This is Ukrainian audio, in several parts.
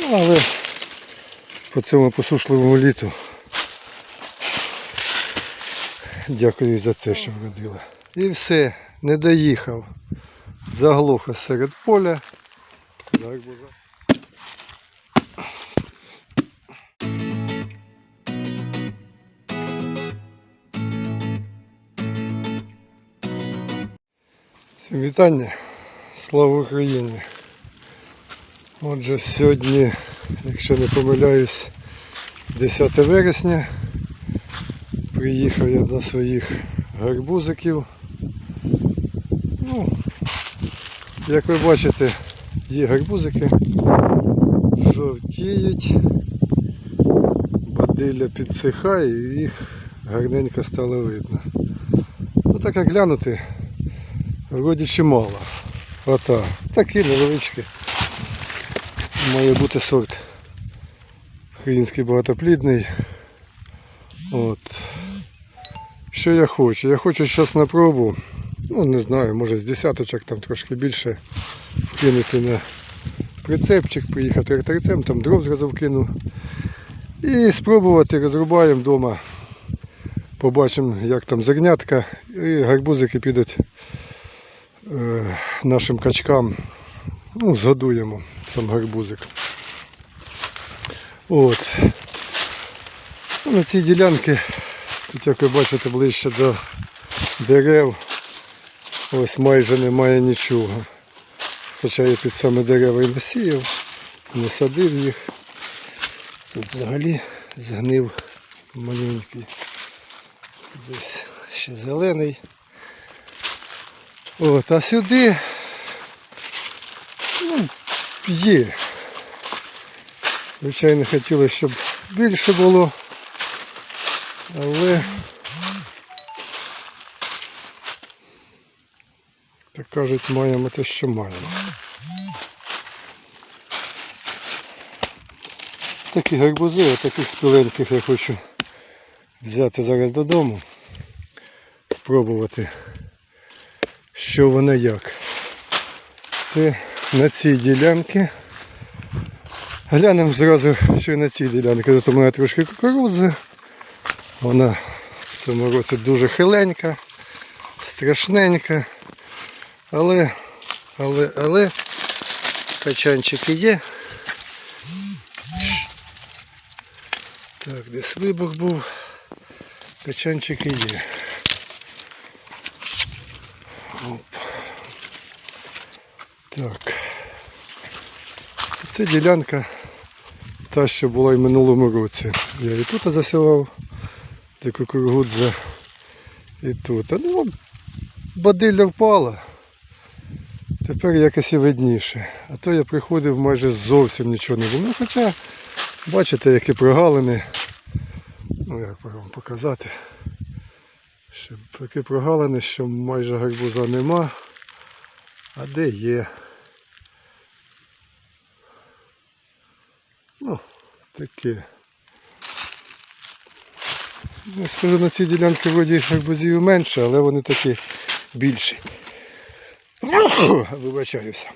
Ну, але по цьому посушливому літу дякую за це, що вродила. І все, не доїхав. Заглохо серед поля. Всім вітання. Слава Україні! Отже, сьогодні, якщо не помиляюсь, 10 вересня. Приїхав я до своїх гарбузиків. Ну, як ви бачите, є гарбузики, жовтіють, бадилля підсихає і їх гарненько стало видно. Ну так як глянути, вроді чимало. Ота. Такі невеличкі. Має бути сорт український багатоплідний. От. Що я хочу? Я хочу зараз на пробу, ну не знаю, може з десяточок там трошки більше вкинути на прицепчик, поїхати тракторцем, там дров зразу вкину. І спробувати розрубаємо вдома. Побачимо, як там зернятка. І гарбузики підуть е, нашим качкам. Ну, згодуємо сам гарбузик. От. Ну, На цій ділянці, тут як ви бачите, ближче до дерев, ось майже немає нічого. Хоча я під саме дерева і насіяв, не садив їх. Тут взагалі згнив маленький. Десь ще зелений. От, а сюди є. Звичайно, хотілося, щоб більше було, але так кажуть, маємо те, що маємо. Такі гарбузи, таких спіленьких я хочу взяти зараз додому, спробувати, що вона як. Це на цій ділянці. Глянемо зразу, що і на цій ділянці. Тут у мене трошки кукурудзи. Вона в цьому році дуже хиленька, страшненька. Але, але, але качанчики є. Так, десь вибух був. Качанчики є. Оп. Так. Це ділянка та, що була і в минулому році. Я і тут засівав, де кукурудза, і тут. Ну, бадилля впала. Тепер якось і видніше. А то я приходив майже зовсім нічого не було. Ну, хоча, бачите, які прогалини. Ну як вам показати. Такі прогалини, що майже гарбуза нема. А де є? Ну, таке. Я скажу, на цій ділянці вроді гарбузів менше, але вони такі більші. Вибачаюся.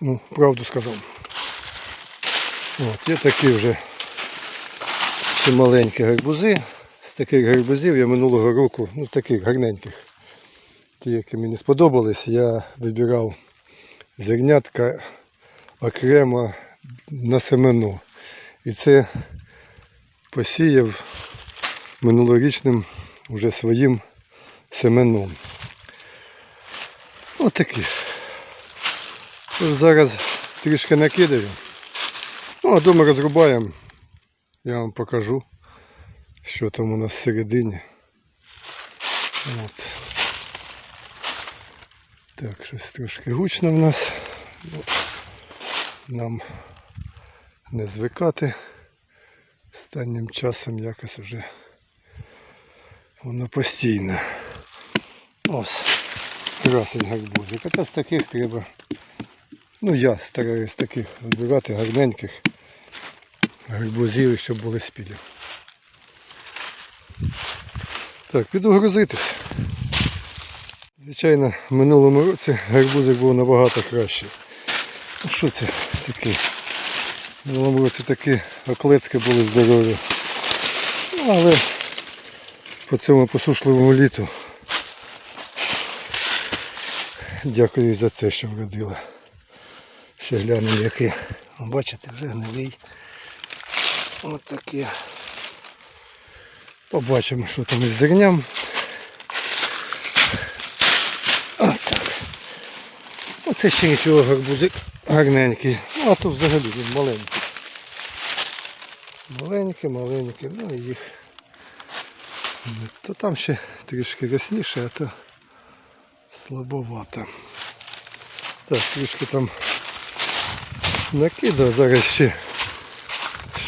Ну, правду сказав. От, є такі вже маленькі гарбузи. З таких гарбузів я минулого року, ну таких гарненьких, ті, які мені сподобались, я вибирав зернятка окремо на семено. І це посіяв минулорічним вже своїм семеном. Отакі. Тож зараз трішки накидаю. Ну, а вдома розрубаємо. Я вам покажу, що там у нас всередині. От. Так, щось трошки гучно в нас. Ну, Нам не звикати. Останнім часом якось вже воно постійно. Ось, красень гарбузик. А це з таких треба. Ну я стараюсь таких вибирати гарненьких гарбузів, щоб були спілі. Так, піду грузитись. Звичайно, в минулому році гарбузик був набагато кращий. Ну що це такий В минулому році такі оклецьки були здорові. Ну, але по цьому посушливому літу. Дякую за це, що вродила. Ще глянемо який. Бачите, вже гнилий. Ось таке. Побачимо, що там із зерням. Ось так. Оце ще нічого гарбузик гарненький. Ну, а то взагалі він маленький. Маленький, маленький, ну і їх. То там ще трішки рясніше, а то слабовато. Так, трішки там накидав, зараз ще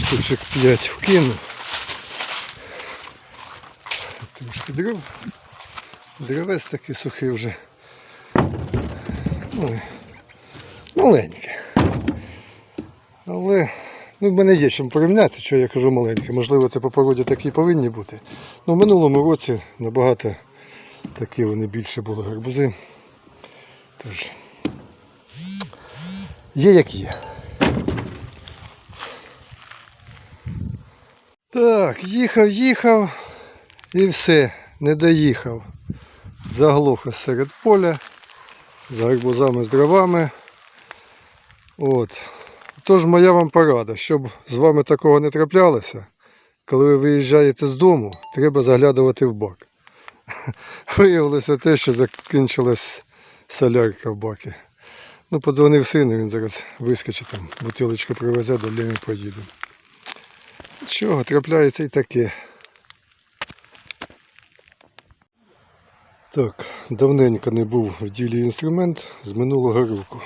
штучок 5 вкину. Трошки дров. Древець такий сухий вже. Ну, маленьке. Але ну, в мене є чим порівняти, що я кажу маленьке. Можливо, це по породі такі повинні бути. Ну, в минулому році набагато такі вони більше були гарбузи. Тож, є як є. Так, їхав, їхав і все, не доїхав. Заглох серед поля з гарбузами, з дровами. От. Тож моя вам порада, щоб з вами такого не траплялося, коли ви виїжджаєте з дому, треба заглядувати в бак. Виявилося те, що закінчилась солярка в бакі. Ну, подзвонив сину, він зараз вискочить там, бутилочку привезе, до ми поїду. Чого, трапляється і таке. Так, давненько не був в ділі інструмент з минулого року.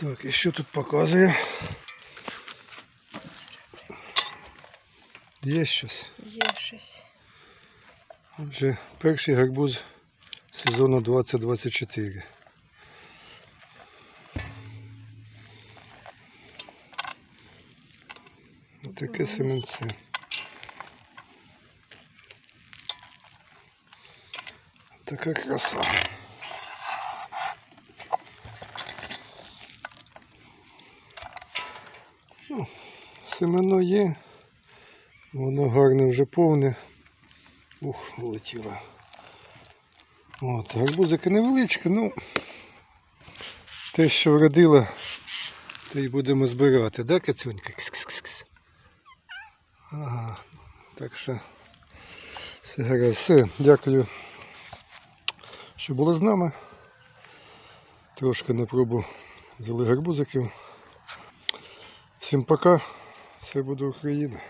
Так, і що тут показує? Є щось. Є щось. Отже, перший гарбуз сезону 2024. Таке семенце. Така краса. Ну, семено є. Воно гарне вже повне. Ух, влетіло. От, гарбузики невеличкі, ну те, що вродило, те й будемо збирати, да, Кацюнька? Кс-кс-кс-кс. Ага, так що все гаразд. Все, дякую, що були з нами. Трошки на пробу взяли гарбузиків. Всім пока, все буде Україна.